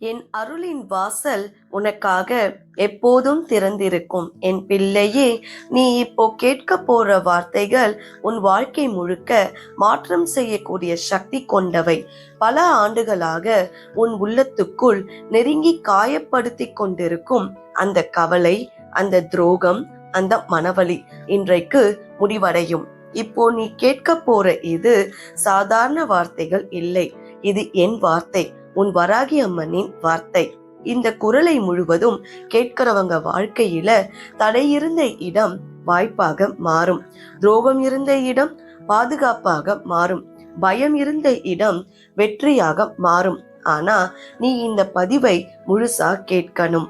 என் அருளின் வாசல் உனக்காக எப்போதும் திறந்திருக்கும். என் பிள்ளையே நீ இப்போ கேட்க போற வார்த்தைகள் உன் வாழ்க்கை முழுக்க மாற்றம் செய்யக்கூடிய சக்தி கொண்டவை. பல ஆண்டுகளாக உன் உள்ளத்துக்குள் நெருங்கி காயப்படுத்தி கொண்டிருக்கும் அந்த கவலை அந்த துரோகம் அந்த மனவலி இன்றைக்கு முடிவடையும். இப்போ நீ கேட்க போற இது சாதாரண வார்த்தைகள் இல்லை. இது என் வார்த்தை. உன் வராகி அம்மனின் வார்த்தை. இந்த குரலை முழுவதும் கேட்கிறவங்க வாழ்க்கையில தடை இருந்த இடம் வாய்ப்பாக மாறும். துரோகம் இருந்த இடம் பாதுகாப்பாக மாறும். பயம் இருந்த இடம் வெற்றியாக மாறும். ஆனா நீ இந்த பதிவை முழுசா கேட்கணும்.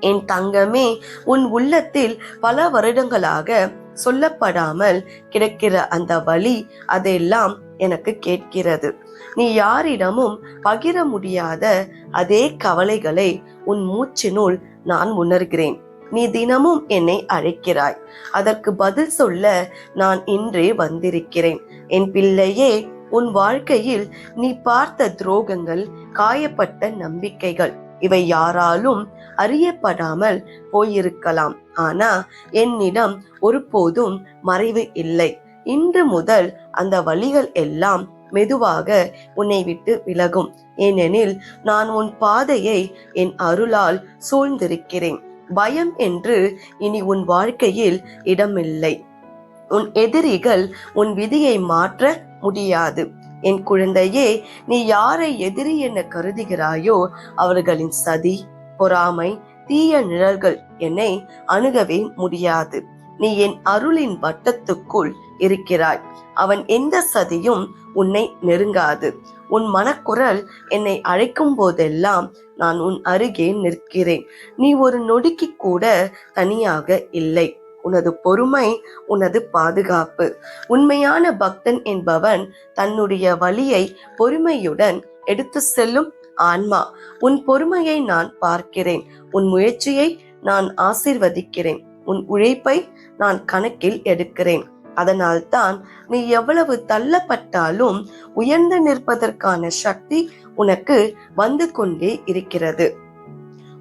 என் தங்கமே உன் உள்ளத்தில் பல வருடங்களாக சொல்லப்படாமல் கிடக்கிற அந்த வழி அதெல்லாம் எனக்கு கேட்கிறது. நீ யாரிடமும் பகிர முடியாத அதே கவலைகளை உன் மூச்சினுள் நான் உணர்கிறேன். நீ தினமும் என்னை அழைக்கிறாய். அதற்கு பதில் சொல்ல நான் இன்றே வந்திருக்கிறேன். என் பிள்ளையே உன் வாழ்க்கையில் நீ பார்த்த துரோகங்கள் காயப்பட்ட நம்பிக்கைகள் இவை யாராலும் அறியப்படாமல் போயிருக்கலாம். ஆனா என்னிடம் ஒருபோதும் மறைவு இல்லை. இன்று முதல் அந்த வழிகள் எல்லாம் மெதுவாக உன்னை விட்டு விலகும். ஏனெனில் நான் உன் பாதையை என் அருளால் சூழ்ந்திருக்கிறேன். பயம் என்று இனி உன் வாழ்க்கையில் இடமில்லை. உன் எதிரிகள் உன் விதியை மாற்ற முடியாது. என் குழந்தையே நீ யாரை எதிரி என கருதுகிறாயோ அவர்களின் சதி பொறாமை தீய நிழல்கள் என்னை அணுகவே முடியாது. நீ என் அருளின் வட்டத்துக்குள் இருக்கிறாய். அவன் எந்த சதியும் உன்னை நெருங்காது. உன் மனக்குரல் என்னை அழைக்கும் போதெல்லாம் நான் உன் அருகே நிற்கிறேன். நீ ஒரு நொடிக்கு கூட தனியாக இல்லை. உனது பொறுமை உனது பாதுகாப்பு. உண்மையான பக்தன் என்பவன் தன்னுடைய வழியை பொறுமையுடன் எடுத்து செல்லும் ஆன்மா. உன் பொறுமையை நான் பார்க்கிறேன். உன் முயற்சியை நான் ஆசிர்வதிக்கிறேன். உன் உழைப்பை நான் கணக்கில் எடுக்கிறேன். அதனால்தான் நீ எவ்வளவு தள்ளப்பட்டாலும் உயர்ந்து நிற்பதற்கான சக்தி உனக்கு வந்து கொண்டே இருக்கிறது.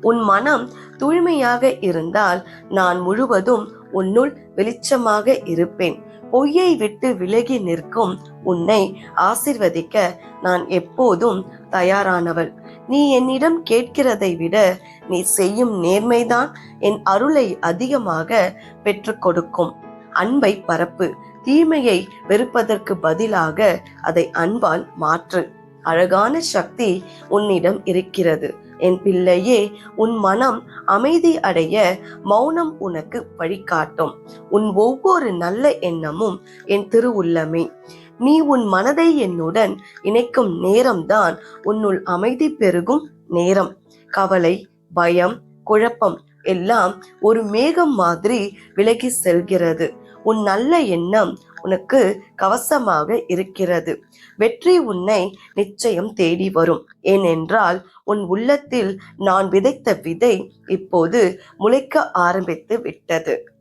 உன் மனம் தூய்மையாக இருந்தால் நான் முழுவதும் உன்னுள் வெளிச்சமாக இருப்பேன். பொய்யை விட்டு விலகி நிற்கும் உன்னை ஆசிர்வதிக்க நான் எப்போதும் தயாரானவள். நீ என்னிடம் கேட்கிறதை விட நீ செய்யும் நேர்மைதான் என் அருளை அதிகமாக பெற்றுக் கொடுக்கும். அன்பை பரப்பு. தீமையை வெறுப்பதற்கு பதிலாக அதை அன்பால் மாற்று. அழகான சக்தி உன்னிடம் இருக்கிறது. என் பிள்ளையே உன் மனம் அமைதி அடைய மௌனம் உனக்கு வழிகாட்டும். உன் ஒவ்வொரு நல்ல எண்ணமும் என் திருவுள்ளமே. நீ உன் மனதை என்னுடன் இணைக்கும் நேரம்தான் உன்னுள் அமைதி பெருகும் நேரம். கவலை பயம் குழப்பம் எல்லாம் ஒரு மேகம் மாதிரி விலகி செல்கிறது. உன் நல்ல எண்ணம் உனக்கு கவசமாக இருக்கிறது. வெற்றி உன்னை நிச்சயம் தேடி வரும். ஏனென்றால் உன் உள்ளத்தில் நான் விதைத்த விதை இப்போது முளைக்க ஆரம்பித்து விட்டது.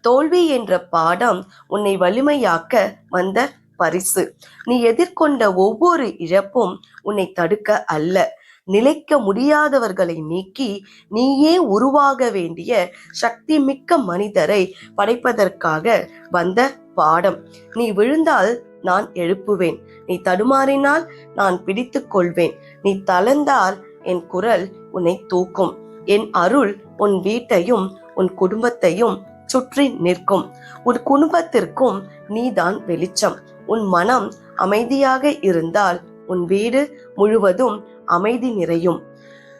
தோல்வி என்ற பாடம் உன்னை வலிமையாக்க வந்த பரிசு. நீ எதிர்கொண்ட ஒவ்வொரு இழப்பும் உன்னை தடுக்க அல்ல. நிலைக்க முடியாதவர்களை நீக்கி நீயே உருவாக வேண்டிய சக்தி மிக்க மனிதரை படைப்பதற்காக வந்த பாடம். நீ விழுந்தால் நான் எழுப்புவேன். நீ தடுமாறினால் நான் பிடித்துக் கொள்வேன். நீ தளர்ந்தால் என் குரல் உன்னை தூக்கும். என் அருள் உன் வீட்டையும் உன் குடும்பத்தையும் சுற்றி நிற்கும். உன் குடும்பத்திற்கும் நீதான் வெளிச்சம். உன் மனம் அமைதியாக இருந்தால் உன் வீடு முழுவதும் அமைதி நிறையும்.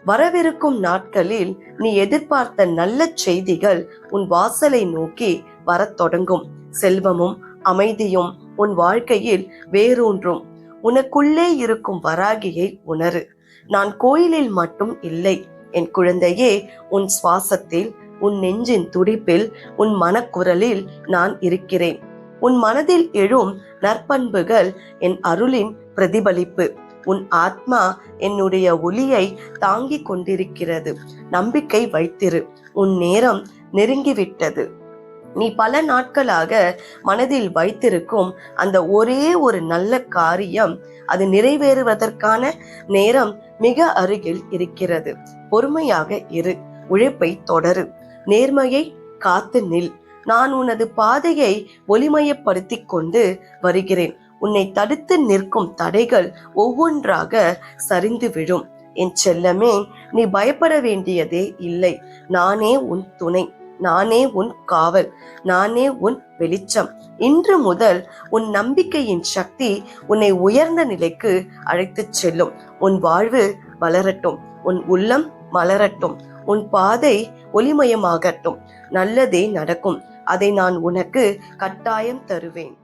வரவிருக்கும் நாட்களில் நீ எதிர்பார்த்த நல்ல செய்திகள் உன் வாசலை நோக்கி வரத் தொடங்கும். செல்வமும் அமைதியும் உன் வாழ்க்கையில் வேரூன்றும். உனக்குள்ளே இருக்கும் வராகியை உணரு. நான் கோயிலில் மட்டும் இல்லை. என் குழந்தையே உன் சுவாசத்தில் உன் நெஞ்சின் துடிப்பில் உன் மனக்குரலில் நான் இருக்கிறேன். உன் மனதில் எழும் நற்பண்புகள் என் அருளின் பிரதிபலிப்பு. உன் ஆத்மா என்னுடைய ஒளியை தாங்கிக் கொண்டிருக்கிறது. நம்பிக்கை வைத்திரு. உன் நேரம் நெருங்கிவிட்டது. நீ பல நாட்களாக மனதில் வைத்திருக்கும் அந்த ஒரே ஒரு நல்ல காரியம் அது நிறைவேறுவதற்கான நேரம் மிக அருகில் இருக்கிறது. பொறுமையாக இரு. உழைப்பை தொடரு. நேர்மையை காத்து நில். நான் உனது பாதையை ஒளிமயப்படுத்திக் கொண்டு வருகிறேன். உன்னை தடுத்து நிற்கும் தடைகள் ஒவ்வொன்றாக சரிந்து விழும் என் செல்லமே நீ பயப்பட வேண்டியதே இல்லை. நானே உன் துணை. நானே உன் காவல். நானே உன் வெளிச்சம். இன்று முதல் உன் நம்பிக்கையின் சக்தி உன்னை உயர்ந்த நிலைக்கு அழைத்துச் செல்லும். உன் வாழ்வு வளரட்டும். உன் உள்ளம் மலரட்டும். உன் பாதை ஒளிமயமாகட்டும். நல்லதே நடக்கும். அதை நான் உனக்கு கட்டாயம் தருவேன்.